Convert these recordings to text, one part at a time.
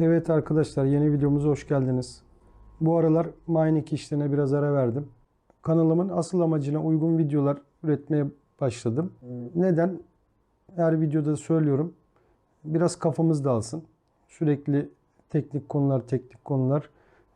Evet arkadaşlar yeni videomuza hoş geldiniz. Bu aralar mining işlerine biraz ara verdim. Kanalımın asıl amacına uygun videolar üretmeye başladım. Neden? Her videoda söylüyorum. Biraz kafamız dağılsın. Sürekli teknik konular, teknik konular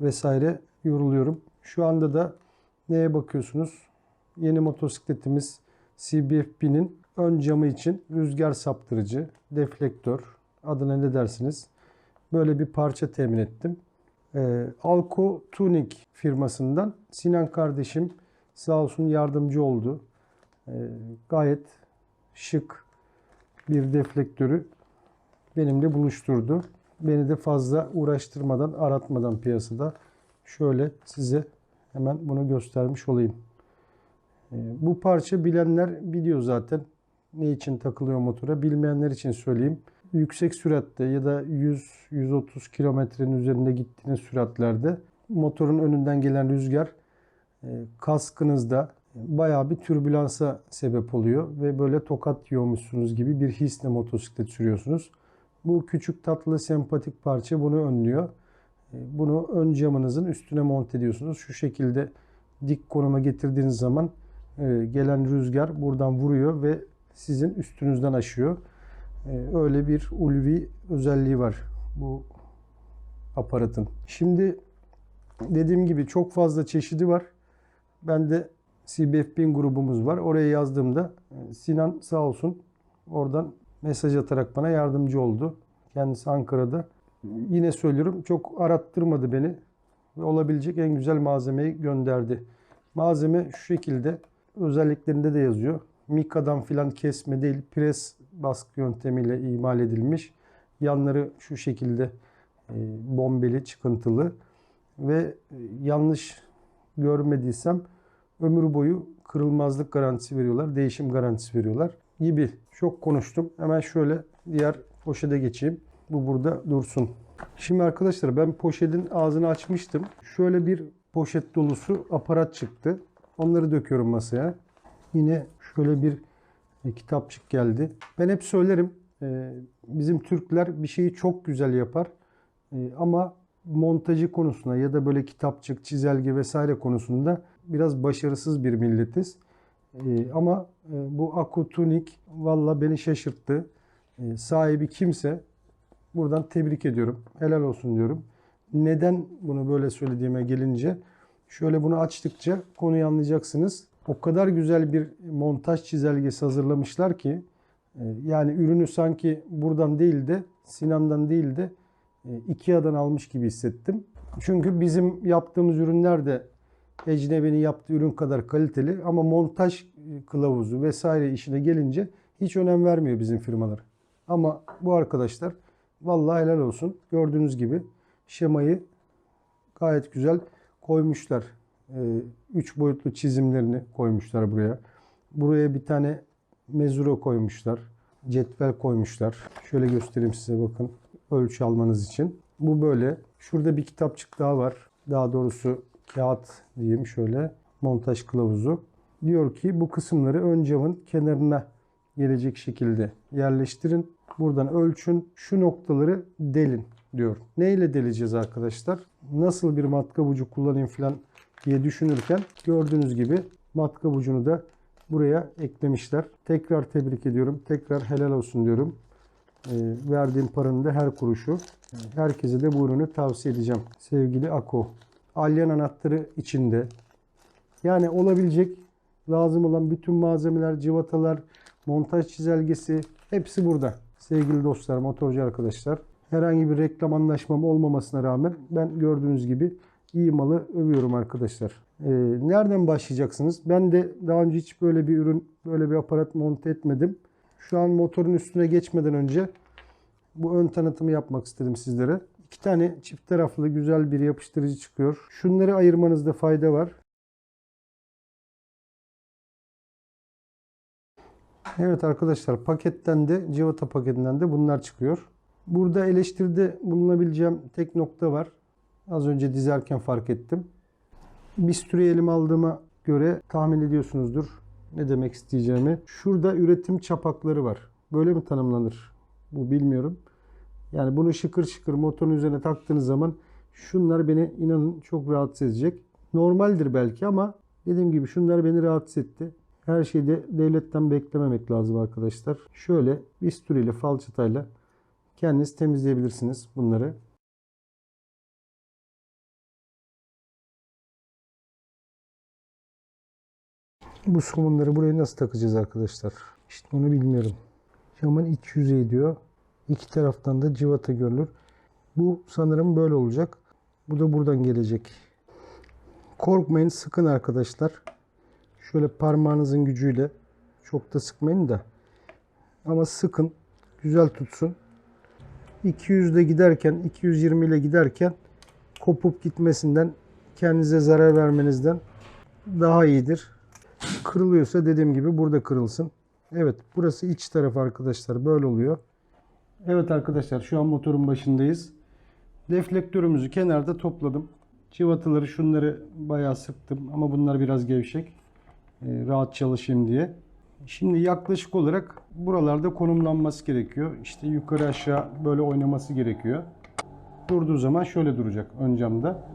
vesaire yoruluyorum. Şu anda da neye bakıyorsunuz? Yeni motosikletimiz CBFB'nin ön camı için rüzgar saptırıcı, deflektör adına ne dersiniz? Böyle bir parça temin ettim. Ee, Alco Tuning firmasından Sinan kardeşim sağ olsun yardımcı oldu. Ee, gayet şık bir deflektörü benimle buluşturdu. Beni de fazla uğraştırmadan, aratmadan piyasada şöyle size hemen bunu göstermiş olayım. Ee, bu parça bilenler biliyor zaten ne için takılıyor motora. Bilmeyenler için söyleyeyim. Yüksek süratte ya da 100-130 kilometrenin üzerinde gittiğiniz süratlerde motorun önünden gelen rüzgar e, kaskınızda bayağı bir türbülansa sebep oluyor ve böyle tokat yiyormuşsunuz gibi bir hisle motosiklet sürüyorsunuz. Bu küçük tatlı sempatik parça bunu önlüyor. E, Bunu ön camınızın üstüne monte ediyorsunuz. Şu şekilde dik konuma getirdiğiniz zaman e, gelen rüzgar buradan vuruyor ve sizin üstünüzden aşıyor. E, Öyle bir ulvi özelliği var bu aparatın. Şimdi dediğim gibi çok fazla çeşidi var. Ben de CBF Bin grubumuz var. Oraya yazdığımda e, Sinan sağ olsun oradan mesaj atarak bana yardımcı oldu. Kendisi Ankara'da. Yine söylüyorum çok arattırmadı beni. Ve olabilecek en güzel malzemeyi gönderdi. Malzeme şu şekilde özelliklerinde de yazıyor. Mika'dan filan kesme değil, pres baskı yöntemiyle imal edilmiş. Yanları şu şekilde e, bombeli, çıkıntılı ve e, yanlış görmediysem ömür boyu kırılmazlık garantisi veriyorlar, değişim garantisi veriyorlar gibi. Çok konuştum. Hemen şöyle diğer poşete geçeyim. Bu burada dursun. Şimdi arkadaşlar ben poşetin ağzını açmıştım. Şöyle bir poşet dolusu aparat çıktı. Onları döküyorum masaya. Yine şöyle bir e, kitapçık geldi. Ben hep söylerim e, bizim Türkler bir şeyi çok güzel yapar. E, ama montajı konusunda ya da böyle kitapçık, çizelge vesaire konusunda biraz başarısız bir milletiz. E, ama bu Akutunik valla beni şaşırttı. Sahibi kimse buradan tebrik ediyorum. Helal olsun diyorum. Neden bunu böyle söylediğime gelince şöyle bunu açtıkça konuyu anlayacaksınız. O kadar güzel bir montaj çizelgesi hazırlamışlar ki e, yani ürünü sanki buradan değil de Sinan'dan değil de e, Ikea'dan almış gibi hissettim. Çünkü bizim yaptığımız ürünler de ecnebinin yaptığı ürün kadar kaliteli ama montaj e, kılavuzu vesaire işine gelince hiç önem vermiyor bizim firmalar. Ama bu arkadaşlar vallahi helal olsun. Gördüğünüz gibi şemayı gayet güzel koymuşlar. 3 boyutlu çizimlerini koymuşlar buraya. Buraya bir tane mezuro koymuşlar. Cetvel koymuşlar. Şöyle göstereyim size bakın. Ölçü almanız için. Bu böyle. Şurada bir kitapçık daha var. Daha doğrusu kağıt diyeyim şöyle. Montaj kılavuzu. Diyor ki bu kısımları ön camın kenarına gelecek şekilde yerleştirin. Buradan ölçün. Şu noktaları delin diyor. Neyle deleceğiz arkadaşlar? Nasıl bir matkap ucu kullanayım falan diye düşünürken gördüğünüz gibi matkap ucunu da buraya eklemişler. Tekrar tebrik ediyorum. Tekrar helal olsun diyorum. E, verdiğim paranın da her kuruşu. Herkese de bu ürünü tavsiye edeceğim. Sevgili Ako. Alyan anahtarı içinde. Yani olabilecek lazım olan bütün malzemeler, civatalar, montaj çizelgesi hepsi burada. Sevgili dostlar, motorcu arkadaşlar. Herhangi bir reklam anlaşmam olmamasına rağmen ben gördüğünüz gibi iyi malı övüyorum arkadaşlar. Ee, nereden başlayacaksınız? Ben de daha önce hiç böyle bir ürün, böyle bir aparat monte etmedim. Şu an motorun üstüne geçmeden önce bu ön tanıtımı yapmak istedim sizlere. İki tane çift taraflı güzel bir yapıştırıcı çıkıyor. Şunları ayırmanızda fayda var. Evet arkadaşlar paketten de civata paketinden de bunlar çıkıyor. Burada eleştiride bulunabileceğim tek nokta var. Az önce dizerken fark ettim. Bistürü elime aldığıma göre tahmin ediyorsunuzdur ne demek isteyeceğimi. Şurada üretim çapakları var. Böyle mi tanımlanır? Bu bilmiyorum. Yani bunu şıkır şıkır motorun üzerine taktığınız zaman şunlar beni inanın çok rahatsız edecek. Normaldir belki ama dediğim gibi şunlar beni rahatsız etti. Her şeyi de devletten beklememek lazım arkadaşlar. Şöyle bisturi ile falçatayla kendiniz temizleyebilirsiniz bunları. Bu somunları buraya nasıl takacağız arkadaşlar? İşte onu bilmiyorum. Camın iç yüzeyi diyor. İki taraftan da civata görülür. Bu sanırım böyle olacak. Bu da buradan gelecek. Korkmayın sıkın arkadaşlar. Şöyle parmağınızın gücüyle çok da sıkmayın da. Ama sıkın. Güzel tutsun. 200 ile giderken 220 ile giderken kopup gitmesinden kendinize zarar vermenizden daha iyidir. Kırılıyorsa dediğim gibi burada kırılsın. Evet burası iç taraf arkadaşlar böyle oluyor. Evet arkadaşlar şu an motorun başındayız. Deflektörümüzü kenarda topladım. Cıvataları şunları bayağı sıktım ama bunlar biraz gevşek. Ee, rahat çalışayım diye. Şimdi yaklaşık olarak buralarda konumlanması gerekiyor. İşte yukarı aşağı böyle oynaması gerekiyor. Durduğu zaman şöyle duracak ön camda.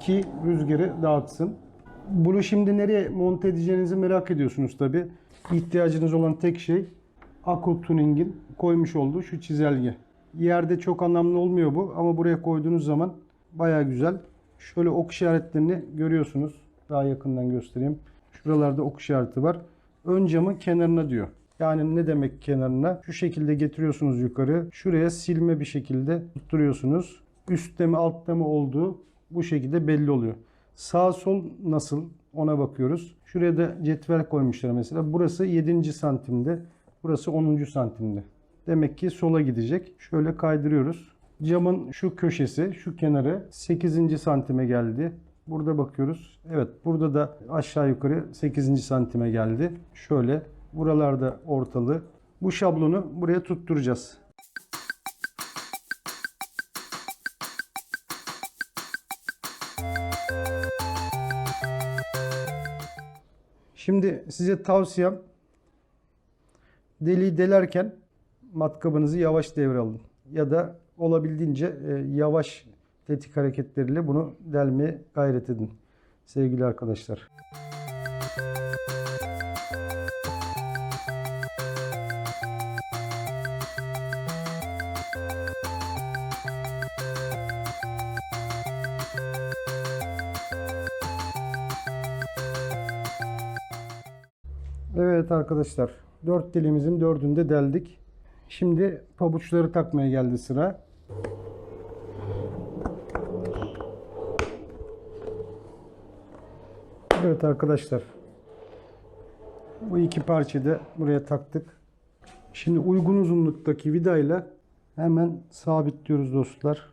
Ki rüzgarı dağıtsın. Bunu şimdi nereye monte edeceğinizi merak ediyorsunuz tabi. İhtiyacınız olan tek şey Akku Tuning'in koymuş olduğu şu çizelge. Yerde çok anlamlı olmuyor bu ama buraya koyduğunuz zaman baya güzel. Şöyle ok işaretlerini görüyorsunuz. Daha yakından göstereyim. Şuralarda ok işareti var. Ön camın kenarına diyor. Yani ne demek kenarına? Şu şekilde getiriyorsunuz yukarı. Şuraya silme bir şekilde tutturuyorsunuz. Üstte mi altta mı olduğu bu şekilde belli oluyor. Sağ sol nasıl ona bakıyoruz. Şuraya da cetvel koymuşlar mesela. Burası 7. santimde. Burası 10. santimde. Demek ki sola gidecek. Şöyle kaydırıyoruz. Camın şu köşesi, şu kenarı 8. santime geldi. Burada bakıyoruz. Evet burada da aşağı yukarı 8. santime geldi. Şöyle buralarda ortalı. Bu şablonu buraya tutturacağız. Şimdi size tavsiyem deliği delerken matkabınızı yavaş devralın. Ya da olabildiğince e, yavaş tetik hareketleriyle bunu delmeye gayret edin sevgili arkadaşlar. Evet arkadaşlar. Dört dilimizin dördünde deldik. Şimdi pabuçları takmaya geldi sıra. Evet arkadaşlar. Bu iki parçayı da buraya taktık. Şimdi uygun uzunluktaki vidayla hemen sabitliyoruz dostlar.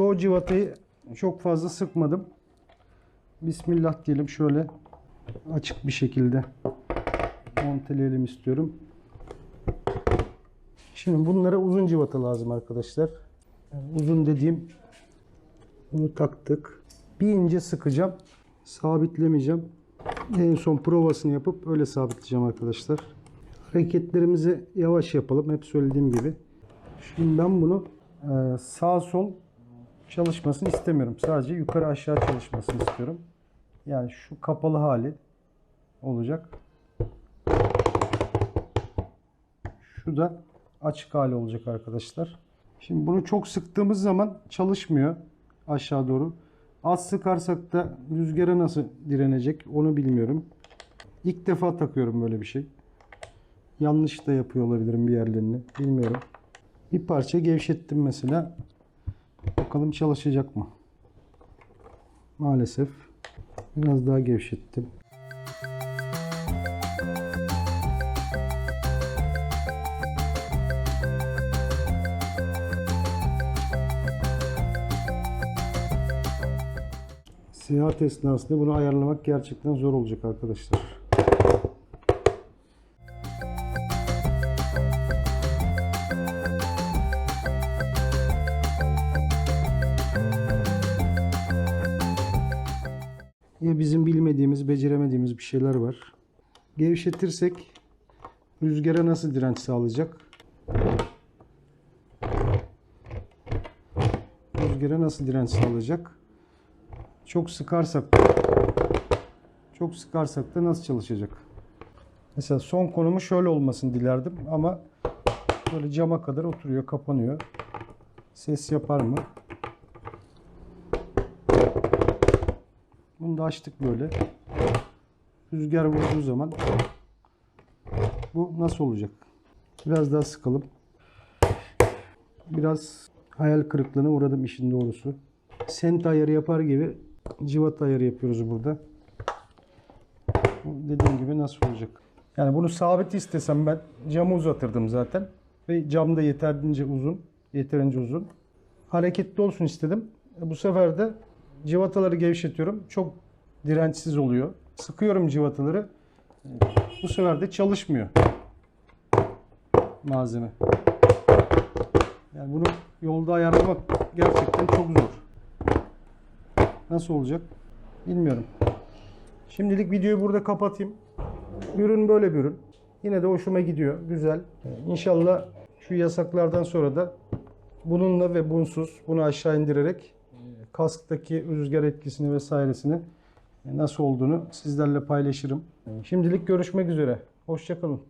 Çoğu civatayı çok fazla sıkmadım. Bismillah diyelim şöyle açık bir şekilde monteleyelim istiyorum. Şimdi bunlara uzun civata lazım arkadaşlar. Uzun dediğim bunu taktık. Bir ince sıkacağım. Sabitlemeyeceğim. En son provasını yapıp öyle sabitleyeceğim arkadaşlar. Hareketlerimizi yavaş yapalım. Hep söylediğim gibi. Şimdi ben bunu e, sağ sol çalışmasını istemiyorum. Sadece yukarı aşağı çalışmasını istiyorum. Yani şu kapalı hali olacak. Şu da açık hali olacak arkadaşlar. Şimdi bunu çok sıktığımız zaman çalışmıyor aşağı doğru. Az sıkarsak da rüzgara nasıl direnecek onu bilmiyorum. İlk defa takıyorum böyle bir şey. Yanlış da yapıyor olabilirim bir yerlerini. Bilmiyorum. Bir parça gevşettim mesela. Bakalım çalışacak mı? Maalesef. Biraz daha gevşettim. Seyahat esnasında bunu ayarlamak gerçekten zor olacak arkadaşlar. Ya bizim bilmediğimiz, beceremediğimiz bir şeyler var. Gevşetirsek rüzgara nasıl direnç sağlayacak? Rüzgara nasıl direnç sağlayacak? Çok sıkarsak çok sıkarsak da nasıl çalışacak? Mesela son konumu şöyle olmasını dilerdim ama böyle cama kadar oturuyor, kapanıyor. Ses yapar mı? Bunu da açtık böyle. Rüzgar vurduğu zaman bu nasıl olacak? Biraz daha sıkalım. Biraz hayal kırıklığına uğradım işin doğrusu. Sent ayarı yapar gibi cıvata ayarı yapıyoruz burada. Bu dediğim gibi nasıl olacak? Yani bunu sabit istesem ben camı uzatırdım zaten. Ve cam da yeterince uzun. Yeterince uzun. Hareketli olsun istedim. Bu sefer de cıvataları gevşetiyorum. Çok dirençsiz oluyor. Sıkıyorum cıvataları. Bu sefer de çalışmıyor malzeme. Yani bunu yolda ayarlamak gerçekten çok zor. Nasıl olacak? Bilmiyorum. Şimdilik videoyu burada kapatayım. Ürün böyle bir ürün. Yine de hoşuma gidiyor. Güzel. İnşallah şu yasaklardan sonra da bununla ve bunsuz bunu aşağı indirerek kasktaki rüzgar etkisini vesairesini nasıl olduğunu sizlerle paylaşırım. Şimdilik görüşmek üzere. Hoşçakalın.